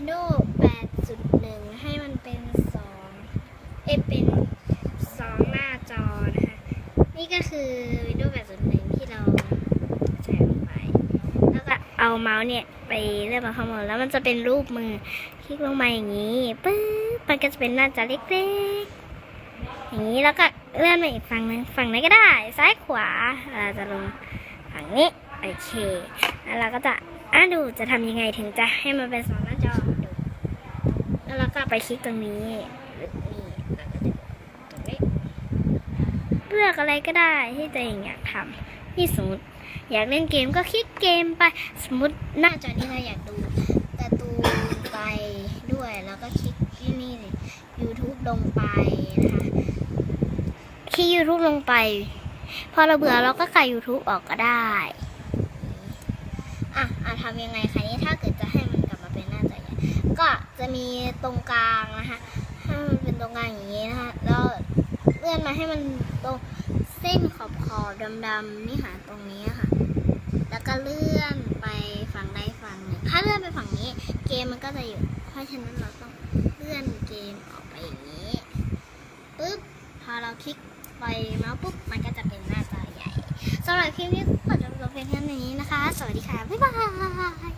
Windows 8.1 ให้มันเป็น 2 เอเป็น 2 หน้าจอนะคะ นี่ก็คือ Windows 8.1 ที่เราใส่ลงไป แล้วก็เอาเมาส์เนี่ย ไปเลื่อนมาข้างบนแล้วมันจะเป็นรูปมือ คลิกลงมาอย่างนี้ปึ๊บมันก็จะเป็นหน้าจอเล็กๆ อย่างนี้แล้วก็เลื่อนมาอีกฝั่งหนึงฝั่งไหนก็ได้ ซ้ายขวาเราจะลงฝั่งนี้ โอเค แล้วเราก็จะ อะดูจะทำยังไงถึงจะให้มันเป็นสองหน้าจอดูแล้วเราก็ไปคลิกตรงนี้นี่เลือกอะไรก็ได้ที่ตัวเองอยากทำที่สมมติอยากเล่นเกมก็คลิกเกมไปสมมติหน้าจอนี้เราอยากดูการ์ตูนไปด้วยแล้วก็คลิกที่นี่เลย YouTube ลงไปนะคะคลิก YouTube ลงไป พอเราเบื่อเราก็คลาย YouTube ออกก็ได้ อะอะทำยังไงคะนี่ถ้าเกิดจะให้มันกลับมาเป็นหน้าจอใหญ่ก็จะมีตรงกลางนะคะให้มันเป็นตรงกลางอย่างนี้นะคะแล้วเลื่อนมาให้มันตรงเส้นขอบขอบดำๆนี่ค่ะตรงนี้ค่ะ แล้วก็เลื่อนไปฝั่งใดฝั่งหนึ่งถ้าเลื่อนไปฝั่งนี้ เกมมันก็จะอยู่เพราะฉะนั้นเราต้องเลื่อนเกมออกไปอย่างนี้ปุ๊บพอเราคลิกไปเมาส์ปุ๊บมันก็จะเป็นหน้าจอใหญ่สำหรับคลิปนี้ ขอจบลงเพียงเท่านี้นะคะ สวัสดีค่ะ บ๊ายบาย